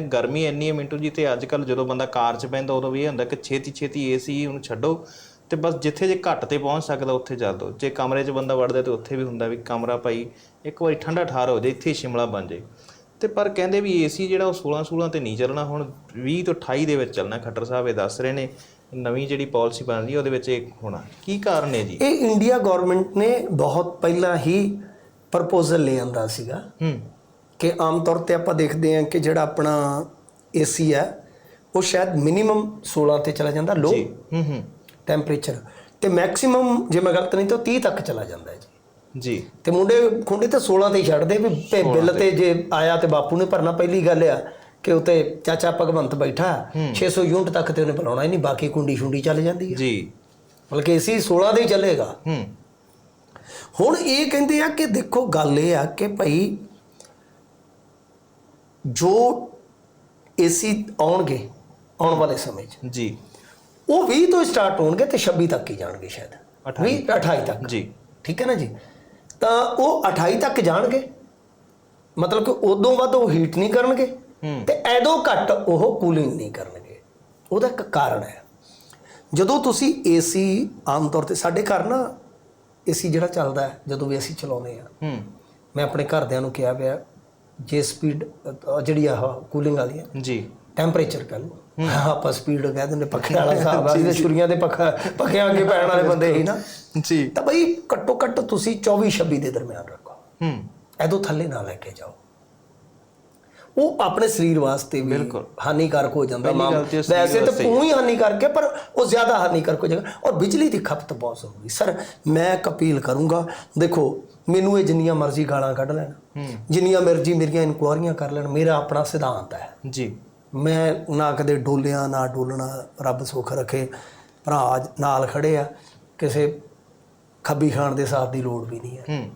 ਗਰਮੀ ਇੰਨੀ ਹੈ ਮਿੰਟੂ ਜੀ ਤੇ ਅੱਜ ਕੱਲ ਜਦੋਂ ਬੰਦਾ ਕਾਰ 'ਚ ਬੈਂਦਾ ਉਦੋਂ ਵੀ ਇਹ ਹੁੰਦਾ ਕਿ ਛੇਤੀ ਛੇਤੀ ਏਸੀ ਉਹਨੂੰ ਛੱਡੋ ਤੇ ਬਸ ਜਿੱਥੇ ਜੇ ਘੱਟ ਤੇ ਪਹੁੰਚ ਸਕਦਾ ਉੱਥੇ ਚੱਲ ਦੋ। ਜੇ ਕਮਰੇ 'ਚ ਬੰਦਾ ਵੜਦਾ ਤੇ ਉੱਥੇ ਵੀ ਹੁੰਦਾ ਵੀ ਕਮਰਾ ਭਾਈ ਇੱਕ ਵਾਰੀ ਠੰਡਾ ਠਾਰ ਹੋ ਜਾਏ ਇੱਥੇ ਸ਼ਿਮਲਾ ਬਣ ਜਾਏ। ਤੇ ਪਰ ਕਹਿੰਦੇ ਵੀ ਏਸੀ ਜਿਹੜਾ ਉਹ 16 16 ਤੇ ਨਹੀਂ ਚੱਲਣਾ ਹੁਣ 20 ਤੋਂ 28 ਦੇ ਵਿੱਚ ਚੱਲਣਾ ਖੱਟਰ ਸਾਹਿਬ ਇਹ ਦੱਸ ਰਹੇ ਨੇ ਨਵੀਂ ਜਿਹੜੀ ਪਾਲਿਸੀ ਬਣ ਰਹੀ ਹੈ ਉਹਦੇ ਵਿੱਚ ਇਹ ਹੋਣਾ। ਕੀ ਕਾਰਨ ਹੈ ਜੀ? ਇਹ ਇੰਡੀਆ ਗਵਰਨਮੈਂਟ ਨੇ ਬਹੁਤ ਪਹਿਲਾਂ ਹੀ ਪ੍ਰਪੋਜ਼ਲ ਲੈ ਆਂਦਾ ਸੀਗਾ। ਹੂੰ। ਕਿ ਆਮ ਤੌਰ ਤੇ ਆਪਾਂ ਦੇਖਦੇ ਹਾਂ ਕਿ ਜਿਹੜਾ ਆਪਣਾ ਏਸੀ ਹੈ ਉਹ ਸ਼ਾਇਦ ਮਿਨੀਮਮ 16 ਤੇ ਚਲਾ ਜਾਂਦਾ ਲੋ ਜੀ। ਹੂੰ ਹੂੰ। ਟੈਂਪਰੇਚਰ ਤੇ ਮੈਕਸਿਮਮ ਜੇ ਮੈਂ ਗਲਤ ਨਹੀਂ ਤਾਂ 30 ਤੱਕ ਚਲਾ ਜਾਂਦਾ ਹੈ ਜੀ। ਜੀ। ਤੇ ਮੁੰਡੇ ਖੁੰਡੇ ਤੇ 16 ਤੇ ਹੀ ਛੱਡਦੇ ਵੀ ਬਿੱਲ ਤੇ ਜੇ ਆਇਆ ਤੇ ਬਾਪੂ ਨੇ ਭਰਨਾ ਪਹਿਲੀ ਗੱਲ ਆ ਕਿ ਉਤੇ ਚਾਚਾ ਭਗਵੰਤ ਬੈਠਾ 600 ਯੂਨਿਟ ਤੱਕ ਤੇ ਉਹਨੇ ਬੁਲਾਉਣਾ ਹੀ ਨਹੀਂ ਬਾਕੀ ਕੁੰਡੀ ਸ਼ੁੰਡੀ ਚੱਲ ਜਾਂਦੀ ਹੈ ਜੀ। ਬਲਕਿ ਏਸੀ 16 ਦੇ ਹੀ ਚੱਲੇਗਾ। ਹੂੰ। ਹੁਣ ਇਹ ਕਹਿੰਦੇ ਆ ਕਿ ਦੇਖੋ ਗੱਲ ਇਹ ਆ ਕਿ ਭਾਈ ਜੋ ਏਸੀ ਆਉਣਗੇ ਆਉਣ ਵਾਲੇ ਸਮੇਂ 'ਚ। ਜੀ। ਉਹ 20 ਤੋਂ ਸਟਾਰਟ ਹੋਣਗੇ ਤੇ 26 ਤੱਕ ਹੀ ਜਾਣਗੇ ਸ਼ਾਇਦ। 28 20 28 ਤੱਕ। ਜੀ। ਠੀਕ ਹੈ ਨਾ ਜੀ? ਤਾਂ ਉਹ 28 ਤੱਕ ਜਾਣਗੇ। ਮਤਲਬ ਕਿ ਉਦੋਂ ਵੱਧ ਉਹ ਹੀਟ ਨਹੀਂ ਕਰਨਗੇ। ਤੇ ਐਦੋਂ ਘੱਟ ਉਹ ਕੂਲਿੰਗ ਨਹੀਂ ਕਰਨਗੇ। ਉਹਦਾ ਇੱਕ ਕਾਰਨ ਹੈ। ਜਦੋਂ ਤੁਸੀਂ ਏਸੀ ਆਮ ਤੌਰ ਤੇ ਸਾਡੇ ਘਰ ਨਾ ਏਸੀ ਜਿਹੜਾ ਚੱਲਦਾ ਹੈ ਜਦੋਂ ਵੀ ਅਸੀਂ ਚਲਾਉਂਦੇ ਆ ਹੂੰ। ਮੈਂ ਆਪਣੇ ਘਰਦਿਆਂ ਨੂੰ ਕਿਹਾ ਪਿਆ ਜੇ ਸਪੀਡ ਜਿਹੜੀ ਆ ਕੂਲਿੰਗ ਵਾਲੀ ਹੈ ਜੀ। ਟੈਂਪਰੇਚਰ ਕਰ ਲਓ। ਆਪਾਂ ਸਪੀਡ ਕਹਿ ਦਿੰਦੇ ਪੱਖੇ ਵਾਲਾ ਹਿਸਾਬ ਆ ਜਿਹਦੇ ਛੁਰੀਆਂ ਦੇ ਪੱਖਾ ਪੱਖਿਆਂ ਅੱਗੇ ਪੈਣ ਵਾਲੇ ਬੰਦੇ ਹੀ ਨਾ। ਜੀ। ਤਾਂ ਬਈ ਘੱਟੋ ਘੱਟ ਤੁਸੀਂ 24 26 ਦੇ ਦਰਮਿਆਨ ਰੱਖੋ। ਹੂੰ। ਐਦੋਂ ਥੱਲੇ ਨਾ ਲੈ ਕੇ ਜਾਓ। ਉਹ ਆਪਣੇ ਸਰੀਰ ਵਾਸਤੇ ਵੀ। ਹਾਨੀਕਾਰਕ ਹੋ ਜਾਂਦਾ ਸਰੀਰ ਵੈਸੇ ਤਾਂ ਵਾਸਤੇ ਹੀ। ਹਾਨੀਕਾਰਕ ਹੈ ਪਰ ਉਹ ਜ਼ਿਆਦਾ ਹਾਨੀਕਾਰਕ ਹੋ ਜਾਏਗਾ। ਔਰ ਬਿਜਲੀ ਦੀ ਖਪਤ ਬਹੁਤ ਜ਼ਰੂਰੀ ਸਰ ਮੈਂ ਇੱਕ ਅਪੀਲ ਕਰੂੰਗਾ ਦੇਖੋ ਮੈਨੂੰ ਇਹ ਜਿੰਨੀਆਂ ਮਰਜ਼ੀ ਗਾਲਾਂ ਕੱਢ ਲੈਣ ਜਿੰਨੀਆਂ ਮਰਜ਼ੀ ਮੇਰੀਆਂ ਇਨਕੁਆਰੀਆਂ ਕਰ ਲੈਣ ਮੇਰਾ ਆਪਣਾ ਸਿਧਾਂਤ ਹੈ। ਜੀ। ਮੈਂ ਨਾ ਕਦੇ ਡੋਲਿਆ ਨਾ ਡੋਲਣਾ ਰੱਬ ਸੁੱਖ ਰੱਖੇ ਭਰਾ ਨਾਲ ਖੜੇ ਆ ਕਿਸੇ ਖੱਬੀ ਖਾਣ ਦੇ ਸਾਥ ਦੀ ਲੋੜ ਵੀ ਨਹੀਂ ਹੂੰ।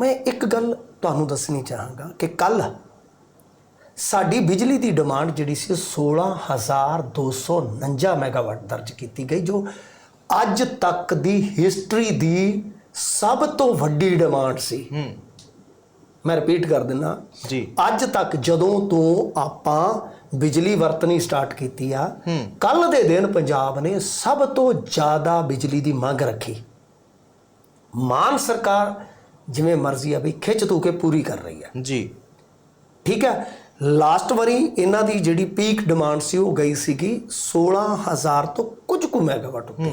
ਮੈਂ ਇੱਕ ਗੱਲ ਤੁਹਾਨੂੰ ਦੱਸਣੀ ਚਾਹਾਂਗਾ ਕਿ ਕੱਲ ਸਾਡੀ ਬਿਜਲੀ ਦੀ ਡਿਮਾਂਡ ਜਿਹੜੀ ਸੀ 16249 ਮੈਗਾਵਾਟ ਦਰਜ ਕੀਤੀ ਗਈ ਜੋ ਅੱਜ ਤੱਕ ਦੀ ਹਿਸਟਰੀ ਦੀ ਸਭ ਤੋਂ ਵੱਡੀ ਡਿਮਾਂਡ ਸੀ। ਮੈਂ ਰਿਪੀਟ ਕਰ ਦਿੰਦਾ ਜੀ। ਅੱਜ ਤੱਕ ਜਦੋਂ ਤੋਂ ਆਪਾਂ ਬਿਜਲੀ ਵਰਤਣੀ ਸਟਾਰਟ ਕੀਤੀ ਆ। ਕੱਲ ਦੇ ਦਿਨ ਪੰਜਾਬ ਨੇ ਸਭ ਤੋਂ ਜ਼ਿਆਦਾ ਬਿਜਲੀ ਦੀ ਮੰਗ ਰੱਖੀ। ਮਾਨ ਸਰਕਾਰ ਜਿਵੇਂ ਮਰਜ਼ੀ ਆ ਵੀ ਖਿੱਚ ਤੂ ਕੇ ਪੂਰੀ ਕਰ ਰਹੀ ਹੈ ਜੀ। ਠੀਕ ਹੈ ਲਾਸਟ ਵਾਰੀ ਇਹਨਾਂ ਦੀ ਜਿਹੜੀ ਪੀਕ ਡਿਮਾਂਡ ਸੀ ਉਹ ਗਈ ਸੀਗੀ 16000 ਤੋਂ ਕੁਝ ਕੁ ਮੈਗਾਵਾਟ ਉੱਤੇ।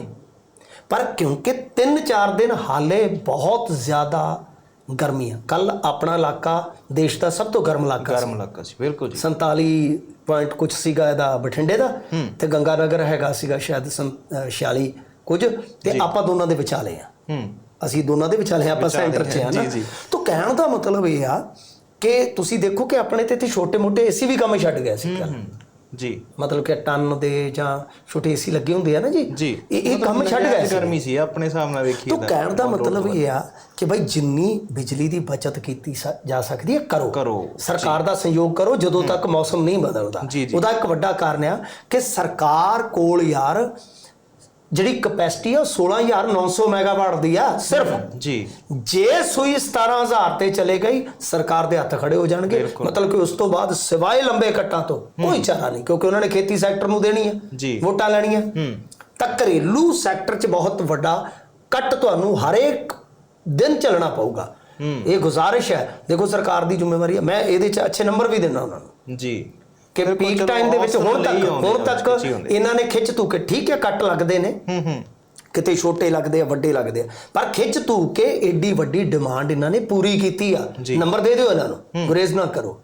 ਪਰ ਕਿਉਂਕਿ 3-4 ਦਿਨ ਹਾਲੇ ਬਹੁਤ ਜ਼ਿਆਦਾ ਗਰਮੀ ਆ। ਕੱਲ ਆਪਣਾ ਇਲਾਕਾ ਦੇਸ਼ ਦਾ ਸਭ ਤੋਂ ਗਰਮ ਇਲਾਕਾ ਗਰਮ ਇਲਾਕਾ ਸੀ ਬਿਲਕੁਲ ਜੀ। 47 ਪੁਆਇੰਟ ਕੁਝ ਸੀਗਾ ਇਹਦਾ ਬਠਿੰਡੇ ਦਾ ਤੇ ਗੰਗਾਨਗਰ ਹੈਗਾ ਸੀਗਾ ਸ਼ਾਇਦ ਸੰ- ਅਹ 46 ਕੁਝ ਤੇ ਆਪਾਂ ਦੋਨਾਂ ਦੇ ਵਿਚਾਲੇ ਆ। ਹੂੰ। ਅਸੀਂ ਦੋਨਾਂ ਦੇ ਵਿਚਾਲੇ ਆਪਾਂ ਸੈਂਟਰ 'ਚ ਆ ਨਾ। ਤਾਂ ਕਹਿਣ ਦਾ ਮਤਲਬ ਇਹ ਆ ਕਿ ਤੁਸੀਂ ਦੇਖੋ ਕਿ ਆਪਣੇ ਤੇ ਤੇ ਛੋਟੇ-ਮੋਟੇ ਏਸੀ ਵੀ ਕੰਮ ਛੱਡ ਗਿਆ ਸੀ ਜੀ। ਮਤਲਬ ਕਿ ਟਨ ਦੇ ਜਾਂ ਛੋਟੇ ਏਸੀ ਲੱਗੇ ਹੁੰਦੇ ਆ ਨਾ ਜੀ। ਜੀ। ਇਹ ਇਹ ਕੰਮ ਛੱਡ ਗਿਆ ਸੀ। ਗਰਮੀ ਸੀ ਆਪਣੇ ਹਿਸਾਬ ਨਾਲ ਵੇਖੀਏ ਤਾਂ ਕਹਿਣ ਦਾ ਮਤਲਬ ਇਹ ਆ ਕਿ ਭਾਈ ਜਿੰਨੀ ਬਿਜਲੀ ਦੀ ਬਚਤ ਕੀਤੀ ਜਾ ਸਕਦੀ ਹੈ ਕਰੋ। ਕਰੋ, ਸਰਕਾਰ ਦਾ ਸਹਿਯੋਗ ਕਰੋ ਜਦੋਂ ਤੱਕ ਮੌਸਮ ਨਹੀਂ ਬਦਲਦਾ। ਉਹਦਾ ਇੱਕ ਵੱਡਾ ਕਾਰਨ ਆ ਕਿ ਸਰਕਾਰ ਕੋਲ ਯਾਰ ਜਿਹੜੀ ਕਪੈਸਿਟੀ ਆ ਉਹ 16900 ਮੈਗਾਵਾਟ ਦੀ ਆ ਸਿਰਫ। ਜੀ। ਜੇ ਸੂਈ 17000 ਤੇ ਚਲੇ ਗਈ ਸਰਕਾਰ ਦੇ ਹੱਥ ਖੜੇ ਹੋ ਜਾਣਗੇ। ਮਤਲਬ ਕਿ ਉਸ ਤੋਂ ਬਾਅਦ ਸਿਵਾਏ ਲੰਬੇ ਕੱਟਾਂ ਤੋਂ ਕੋਈ ਚਾਰਾ ਨਹੀਂ ਕਿਉਂਕਿ ਉਹਨਾਂ ਨੇ ਖੇਤੀ ਸੈਕਟਰ ਨੂੰ ਦੇਣੀ ਹੈ ਜੀ। ਵੋਟਾਂ ਲੈਣੀਆਂ। ਹੂੰ। ਤਾਂ ਘਰੇਲੂ ਸੈਕਟਰ 'ਚ ਬਹੁਤ ਵੱਡਾ ਕੱਟ ਤੁਹਾਨੂੰ ਹਰੇਕ ਦਿਨ ਚੱਲਣਾ ਪਊਗਾ। ਇਹ ਗੁਜ਼ਾਰਿਸ਼ ਹੈ। ਦੇਖੋ ਸਰਕਾਰ ਦੀ ਜ਼ਿੰਮੇਵਾਰੀ ਹੈ ਮੈਂ ਇਹਦੇ 'ਚ ਅੱਛੇ ਨੰਬਰ ਵੀ ਦਿੰਦਾ ਉਹਨਾਂ ਨੂੰ। ਜੀ। ਕਿ ਪੀਕ ਟਾਈਮ ਦੇ ਵਿੱਚ ਹੁਣ ਤੱਕ ਹੁਣ ਤੱਕ। ਇਹਨਾਂ ਨੇ ਖਿੱਚ ਤੂ ਕੇ ਠੀਕ ਹੈ ਕੱਟ ਲੱਗਦੇ ਨੇ। ਹੂੰ ਹੂੰ। ਕਿਤੇ ਛੋਟੇ ਲੱਗਦੇ ਆ ਵੱਡੇ ਲੱਗਦੇ ਆ। ਪਰ ਖਿੱਚ ਤੂ ਕੇ ਏਡੀ ਵੱਡੀ ਡਿਮਾਂਡ ਇਹਨਾਂ ਨੇ ਪੂਰੀ ਕੀਤੀ ਆ। ਨੰਬਰ ਦੇ ਦਿਓ ਇਹਨਾਂ ਨੂੰ ਗੁਰੇਜ਼ ਨਾ ਕਰੋ।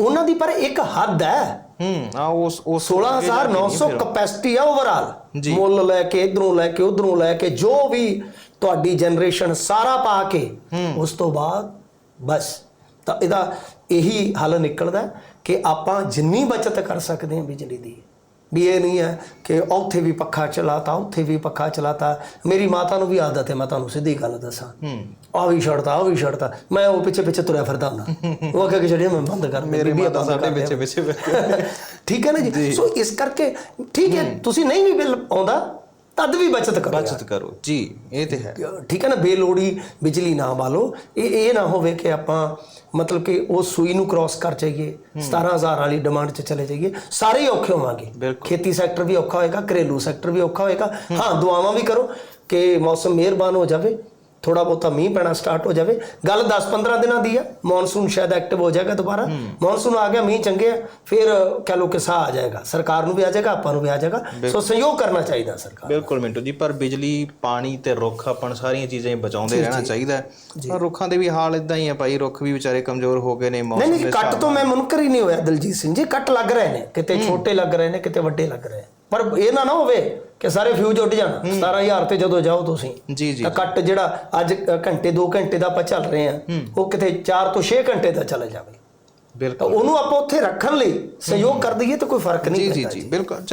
ਉਹਨਾਂ ਦੀ ਪਰ ਇੱਕ ਹੱਦ ਹੈ। ਹੂੰ ਆ ਉਸ ਉਸ 16900 ਕਪੈਸਿਟੀ ਆ ਓਵਰਆਲ। ਮੁੱਲ ਲੈ ਕੇ ਇਧਰੋਂ ਲੈ ਕੇ ਉਧਰੋਂ ਲੈ ਕੇ ਜੋ ਵੀ ਤੁਹਾਡੀ ਜਨਰੇਸ਼ਨ ਸਾਰਾ ਪਾ ਕੇ ਉਸ ਤੋਂ ਬਾਅਦ ਬਸ। ਤਾਂ ਇਹਦਾ ਇਹੀ ਹੱਲ ਨਿਕਲਦਾ। ਕਿ ਆਪਾਂ ਜਿੰਨੀ ਬਚਤ ਕਰ ਸਕਦੇ ਹਾਂ ਬਿਜਲੀ ਦੀ। ਵੀ ਇਹ ਨਹੀਂ ਹੈ ਕਿ ਉੱਥੇ ਵੀ ਪੱਖਾ ਚਲਾਤਾ ਉੱਥੇ ਵੀ ਪੱਖਾ ਚਲਾਤਾ। ਮੇਰੀ ਮਾਤਾ ਨੂੰ ਵੀ ਆਦਤ ਹੈ ਮੈਂ ਤੁਹਾਨੂੰ ਸਿੱਧੀ ਗੱਲ ਦੱਸਾਂ। ਹੂੰ। ਆ ਵੀ ਛੱਡਤਾ ਆ ਵੀ ਛੱਡਤਾ। ਮੈਂ ਉਹ ਪਿੱਛੇ ਪਿੱਛੇ ਤੁਰਿਆ ਫਿਰਦਾ ਹੁੰਦਾ। ਉਹ ਅੱਗੇ ਕਿ ਜਿਹੜੀਆਂ ਮੈਂ ਬੰਦ ਕਰ ਮੇਰੇ ਮਾਤਾ ਸਾਡੇ। ਪਿੱਛੇ ਪਿੱਛੇ ਠੀਕ ਹੈ ਨਾ ਜੀ? ਸੋ ਇਸ ਕਰਕੇ ਠੀਕ ਹੈ। ਤੁਸੀਂ ਨਹੀਂ ਵੀ ਬਿੱਲ ਆਉਂਦਾ ਤਦ ਵੀ ਬਚਤ ਕਰੋ ਬਚਤ ਕਰੋ। ਜੀ ਇਹ ਤੇ ਹੈ। ਠੀਕ ਹੈ ਨਾ ਬੇਲੋੜੀ ਬਿਜਲੀ ਨਾ ਬਾਲੋ। ਇਹ ਇਹ ਨਾ ਹੋਵੇ ਕਿ ਆਪਾਂ ਮਤਲਬ ਕਿ ਉਹ ਸੂਈ ਨੂੰ ਕ੍ਰਾਸ ਕਰ ਜਾਈਏ 17000 ਵਾਲੀ ਡਿਮਾਂਡ 'ਚ ਚਲੇ ਜਾਈਏ ਸਾਰੇ ਹੀ ਔਖੇ ਹੋਵਾਂਗੇ। ਖੇਤੀ ਸੈਕਟਰ ਵੀ ਔਖਾ ਹੋਏਗਾ ਘਰੇਲੂ ਸੈਕਟਰ ਵੀ ਔਖਾ ਹੋਏਗਾ। ਹਾਂ ਦੁਆਵਾਂ ਵੀ ਕਰੋ ਕਿ ਮੌਸਮ ਮਿਹਰਬਾਨ ਹੋ ਜਾਵੇ। ਥੋੜਾ ਬਹੁਤਾ ਮੀਂਹ ਪੈਣਾ ਸਟਾਰਟ ਹੋ ਜਾਵੇ। ਗੱਲ 10-15 ਦਿਨਾਂ ਦੀ ਆ। ਮੌਨਸੂਨ ਸ਼ਾਇਦ ਐਕਟਿਵ ਹੋ ਜਾਏਗਾ ਦੁਬਾਰਾ। ਮੌਨਸੂਨ ਆ ਗਿਆ ਮੀਂਹ ਚੰਗੇ ਆ। ਫਿਰ ਕਹ ਲੋ ਕਿ ਸਾਹ ਆ ਜਾਏਗਾ। ਸਰਕਾਰ ਨੂੰ ਵੀ ਆ ਜਾਏਗਾ ਆਪਾਂ ਨੂੰ ਵੀ ਆ ਜਾਏਗਾ। ਸੋ ਸਹਿਯੋਗ ਕਰਨਾ ਚਾਹੀਦਾ ਸਰਕਾਰ ਬਿਲਕੁਲ ਮਿੰਟੂ ਜੀ ਪਰ ਬਿਜਲੀ ਪਾਣੀ ਤੇ ਰੁੱਖ ਆਪਾਂ ਨੂੰ ਸਾਰੀਆਂ ਚੀਜ਼ਾਂ ਹੀ ਬਚਾਉਂਦੇ ਰਹਿਣਾ ਚਾਹੀਦਾ। ਪਰ ਰੁੱਖਾਂ ਦੇ ਵੀ ਹਾਲ ਇਦਾਂ ਹੀ ਆ ਭਾਈ ਰੁੱਖ ਵੀ ਵਿਚਾਰੇ ਕਮਜ਼ੋਰ ਹੋ ਗਏ ਨੇ ਮੌਸਮ ਨਹੀਂ ਕੱਟ ਤੋਂ ਮੈਂ ਮੁਨਕਰ ਹੀ ਨਹੀਂ ਹੋਇਆ ਦਲਜੀਤ ਸਿੰਘ ਜੀ। ਕੱਟ ਲੱਗ ਰਹੇ ਨੇ। ਕਿਤੇ ਛੋਟੇ ਲੱਗ ਰਹੇ ਨੇ ਕਿਤੇ ਵੱਡੇ ਲੱਗ ਰਹੇ ਪਰ ਇਹ ਨਾ ਨਾ ਹੋਵੇ ਕਿ ਸਾਰੇ ਫਿਊਜ਼ ਉੱਡ ਜਾਣ। 17000 ਤੇ ਜਦੋਂ ਜਾਓ ਤੁਸੀਂ। ਜੀ ਜੀ। ਤਾਂ ਕੱਟ ਜਿਹੜਾ ਅੱਜ ਘੰਟੇ 2 ਘੰਟੇ ਦਾ ਆਪਾਂ ਚੱਲ ਰਹੇ ਆ ਉਹ ਕਿਤੇ 4 ਤੋਂ 6 ਘੰਟੇ ਦਾ ਚਲੇ ਜਾਵੇ। ਬਿਲਕੁਲ। ਉਹਨੂੰ ਆਪਾਂ ਉੱਥੇ ਰੱਖਣ ਲਈ ਸਹਿਯੋਗ ਕਰ ਦਈਏ ਤਾਂ ਕੋਈ ਫ਼ਰਕ ਨਹੀਂ ਜੀ ਜੀ ਜੀ। ਬਿਲਕੁਲ।